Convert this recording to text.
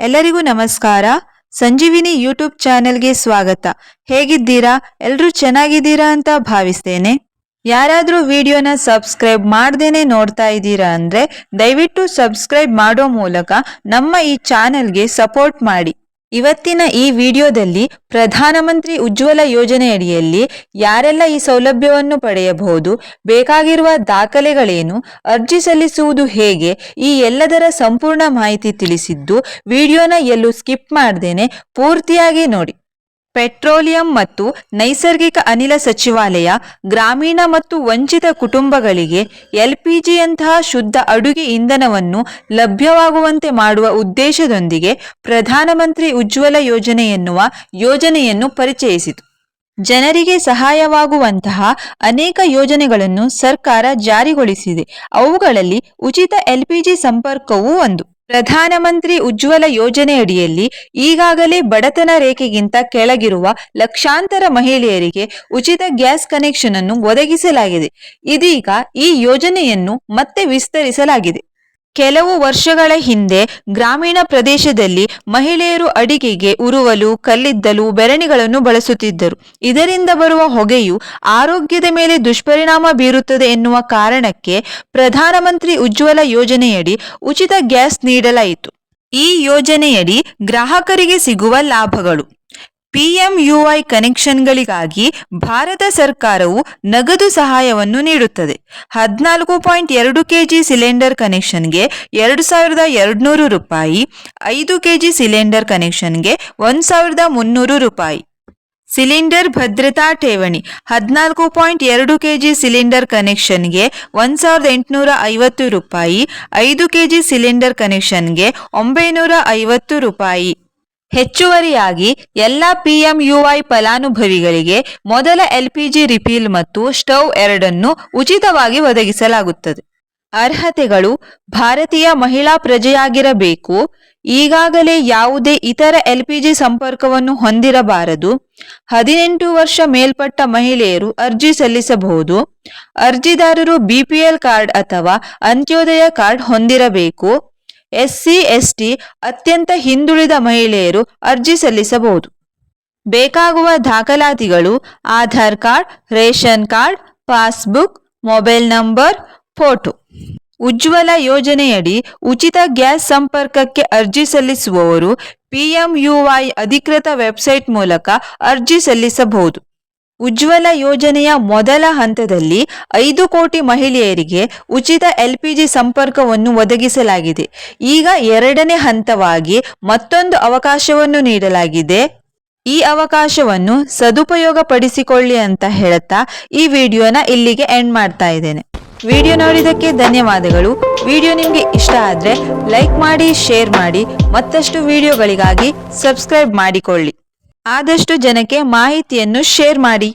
ಎಲ್ಲರಿಗೂ ನಮಸ್ಕಾರ. ಸಂಜೀವಿನಿ ಯೂಟ್ಯೂಬ್ ಚಾನೆಲ್ಗೆ ಸ್ವಾಗತ. ಹೇಗಿದ್ದೀರಾ? ಎಲ್ಲರೂ ಚೆನ್ನಾಗಿದ್ದೀರಾ ಅಂತ ಭಾವಿಸ್ತೇನೆ. ಯಾರಾದರೂ ವಿಡಿಯೋನ ಸಬ್ಸ್ಕ್ರೈಬ್ ಮಾಡ್ದೇನೆ ನೋಡ್ತಾ ಇದ್ದೀರಾ ಅಂದ್ರೆ ದಯವಿಟ್ಟು ಸಬ್ಸ್ಕ್ರೈಬ್ ಮಾಡೋ ಮೂಲಕ ನಮ್ಮ ಈ ಚಾನೆಲ್ಗೆ ಸಪೋರ್ಟ್ ಮಾಡಿ. ಇವತ್ತಿನ ಈ ವಿಡಿಯೋದಲ್ಲಿ ಪ್ರಧಾನಮಂತ್ರಿ ಉಜ್ವಲ ಯೋಜನೆಯಡಿಯಲ್ಲಿ ಯಾರೆಲ್ಲ ಈ ಸೌಲಭ್ಯವನ್ನು ಪಡೆಯಬಹುದು, ಬೇಕಾಗಿರುವ ದಾಖಲೆಗಳೇನು, ಅರ್ಜಿ ಸಲ್ಲಿಸುವುದು ಹೇಗೆ, ಈ ಎಲ್ಲದರ ಸಂಪೂರ್ಣ ಮಾಹಿತಿ ತಿಳಿಸಿದ್ದು ವಿಡಿಯೋನ ಎಲ್ಲೂ ಸ್ಕಿಪ್ ಮಾಡ್ದೇನೆ, ಪೂರ್ತಿಯಾಗಿ ನೋಡಿ. ಪೆಟ್ರೋಲಿಯಂ ಮತ್ತು ನೈಸರ್ಗಿಕ ಅನಿಲ ಸಚಿವಾಲಯ, ಗ್ರಾಮೀಣ ಮತ್ತು ವಂಚಿತ ಕುಟುಂಬಗಳಿಗೆ ಎಲ್ಪಿಜಿಯಂತಹ ಶುದ್ಧ ಅಡುಗೆ ಇಂಧನವನ್ನು ಲಭ್ಯವಾಗುವಂತೆ ಮಾಡುವ ಉದ್ದೇಶದೊಂದಿಗೆ ಪ್ರಧಾನಮಂತ್ರಿ ಉಜ್ವಲ ಯೋಜನೆ ಎನ್ನುವ ಯೋಜನೆಯನ್ನು ಪರಿಚಯಿಸಿತು. ಜನರಿಗೆ ಸಹಾಯವಾಗುವಂತಹ ಅನೇಕ ಯೋಜನೆಗಳನ್ನು ಸರ್ಕಾರ ಜಾರಿಗೊಳಿಸಿದೆ. ಅವುಗಳಲ್ಲಿ ಉಚಿತ ಎಲ್ಪಿಜಿ ಸಂಪರ್ಕವೂ ಒಂದು. ಪ್ರಧಾನಮಂತ್ರಿ ಉಜ್ವಲ ಯೋಜನೆಯಡಿಯಲ್ಲಿ ಈಗಾಗಲೇ ಬಡತನ ರೇಖೆಗಿಂತ ಕೆಳಗಿರುವ ಲಕ್ಷಾಂತರ ಮಹಿಳೆಯರಿಗೆ ಉಚಿತ ಗ್ಯಾಸ್ ಕನೆಕ್ಷನ್ ಅನ್ನು ಒದಗಿಸಲಾಗಿದೆ. ಇದೀಗ ಈ ಯೋಜನೆಯನ್ನು ಮತ್ತೆ ವಿಸ್ತರಿಸಲಾಗಿದೆ. ಕೆಲವು ವರ್ಷಗಳ ಹಿಂದೆ ಗ್ರಾಮೀಣ ಪ್ರದೇಶದಲ್ಲಿ ಮಹಿಳೆಯರು ಅಡಿಗೆಗೆ ಉರುವಲು, ಕಲ್ಲಿದ್ದಲು, ಬೆರಣಿಗಳನ್ನು ಬಳಸುತ್ತಿದ್ದರು. ಇದರಿಂದ ಬರುವ ಹೊಗೆಯು ಆರೋಗ್ಯದ ಮೇಲೆ ದುಷ್ಪರಿಣಾಮ ಬೀರುತ್ತದೆ ಎನ್ನುವ ಕಾರಣಕ್ಕೆ ಪ್ರಧಾನಮಂತ್ರಿ ಉಜ್ವಲ ಯೋಜನೆಯಡಿ ಉಚಿತ ಗ್ಯಾಸ್ ನೀಡಲಾಯಿತು. ಈ ಯೋಜನೆಯಡಿ ಗ್ರಾಹಕರಿಗೆ ಸಿಗುವ ಲಾಭಗಳು. ಪಿಎಂಯುಐ ಕನೆಕ್ಷನ್ಗಳಿಗಾಗಿ ಭಾರತ ಸರ್ಕಾರವು ನಗದು ಸಹಾಯವನ್ನು ನೀಡುತ್ತದೆ. ಹದಿನಾಲ್ಕು ಪಾಯಿಂಟ್ ಎರಡು ಕೆಜಿ ಸಿಲಿಂಡರ್ ಕನೆಕ್ಷನ್ಗೆ ಎರಡು ಸಾವಿರದ ಎರಡುನೂರು ರೂಪಾಯಿ, ಐದು ಕೆಜಿ ಸಿಲಿಂಡರ್ ಕನೆಕ್ಷನ್ಗೆ ಒಂದು ಸಾವಿರದ ಮುನ್ನೂರು ರೂಪಾಯಿ. ಸಿಲಿಂಡರ್ ಭದ್ರತಾ ಠೇವಣಿ, ಹದಿನಾಲ್ಕು ಪಾಯಿಂಟ್ ಎರಡು ಕೆಜಿ ಸಿಲಿಂಡರ್ ಕನೆಕ್ಷನ್ಗೆ ಒಂದು ಸಾವಿರದ ಎಂಟುನೂರ ಐವತ್ತು ರೂಪಾಯಿ, ಐದು ಕೆಜಿ ಸಿಲಿಂಡರ್ ಕನೆಕ್ಷನ್ಗೆ ಒಂಬೈನೂರ ಐವತ್ತು ರೂಪಾಯಿ. ಹೆಚ್ಚುವರಿಯಾಗಿ ಎಲ್ಲ ಪಿಎಂಯುಐ ಫಲಾನುಭವಿಗಳಿಗೆ ಮೊದಲ ಎಲ್ಪಿಜಿ ರಿಫಿಲ್ ಮತ್ತು ಸ್ಟೌವ್ ಎರಡನ್ನು ಉಚಿತವಾಗಿ ಒದಗಿಸಲಾಗುತ್ತದೆ. ಅರ್ಹತೆಗಳು ಭಾರತೀಯ ಮಹಿಳಾ ಪ್ರಜೆಯಾಗಿರಬೇಕು. ಈಗಾಗಲೇ ಯಾವುದೇ ಇತರ ಎಲ್ಪಿಜಿ ಸಂಪರ್ಕವನ್ನು ಹೊಂದಿರಬಾರದು. ಹದಿನೆಂಟು ವರ್ಷ ಮೇಲ್ಪಟ್ಟ ಮಹಿಳೆಯರು ಅರ್ಜಿ ಸಲ್ಲಿಸಬಹುದು. ಅರ್ಜಿದಾರರು ಬಿಪಿಎಲ್ ಕಾರ್ಡ್ ಅಥವಾ ಅಂತ್ಯೋದಯ ಕಾರ್ಡ್ ಹೊಂದಿರಬೇಕು. ಎಸ್ಸಿ, ಎಸ್ಟಿ ಅತ್ಯಂತ ಹಿಂದುಳಿದ ಮಹಿಳೆಯರು ಅರ್ಜಿ ಸಲ್ಲಿಸಬಹುದು. ಬೇಕಾಗುವ ದಾಖಲಾತಿಗಳು Aadhaar card, ration card, passbook, mobile number, photo. Ujjwala ಯೋಜನೆಯಡಿ ಉಚಿತ ಗ್ಯಾಸ್ ಸಂಪರ್ಕಕ್ಕೆ ಅರ್ಜಿ ಸಲ್ಲಿಸುವವರು ಪಿಎಂಯುವೈ ಅಧಿಕೃತ ವೆಬ್ಸೈಟ್ ಮೂಲಕ ಅರ್ಜಿ ಸಲ್ಲಿಸಬಹುದು. ಉಜ್ವಲ ಯೋಜನೆಯ ಮೊದಲ ಹಂತದಲ್ಲಿ ಐದು ಕೋಟಿ ಮಹಿಳೆಯರಿಗೆ ಉಚಿತ ಎಲ್ಪಿಜಿ ಸಂಪರ್ಕವನ್ನು ಒದಗಿಸಲಾಗಿದೆ. ಈಗ ಎರಡನೇ ಹಂತವಾಗಿ ಮತ್ತೊಂದು ಅವಕಾಶವನ್ನು ನೀಡಲಾಗಿದೆ. ಈ ಅವಕಾಶವನ್ನು ಸದುಪಯೋಗ ಪಡಿಸಿಕೊಳ್ಳಿ ಅಂತ ಹೇಳ್ತಾ ಈ ವಿಡಿಯೋನ ಇಲ್ಲಿಗೆ ಎಂಡ್ ಮಾಡ್ತಾ ಇದ್ದೇನೆ. ವಿಡಿಯೋ ನೋಡಿದ್ದಕ್ಕೆ ಧನ್ಯವಾದಗಳು. ವಿಡಿಯೋ ನಿಮಗೆ ಇಷ್ಟ ಆದರೆ ಲೈಕ್ ಮಾಡಿ, ಶೇರ್ ಮಾಡಿ, ಮತ್ತಷ್ಟು ವಿಡಿಯೋಗಳಿಗಾಗಿ ಸಬ್ಸ್ಕ್ರೈಬ್ ಮಾಡಿಕೊಳ್ಳಿ. ಆದಷ್ಟು ಜನಕ್ಕೆ ಮಾಹಿತಿಯನ್ನು ಶೇರ್ ಮಾಡಿ.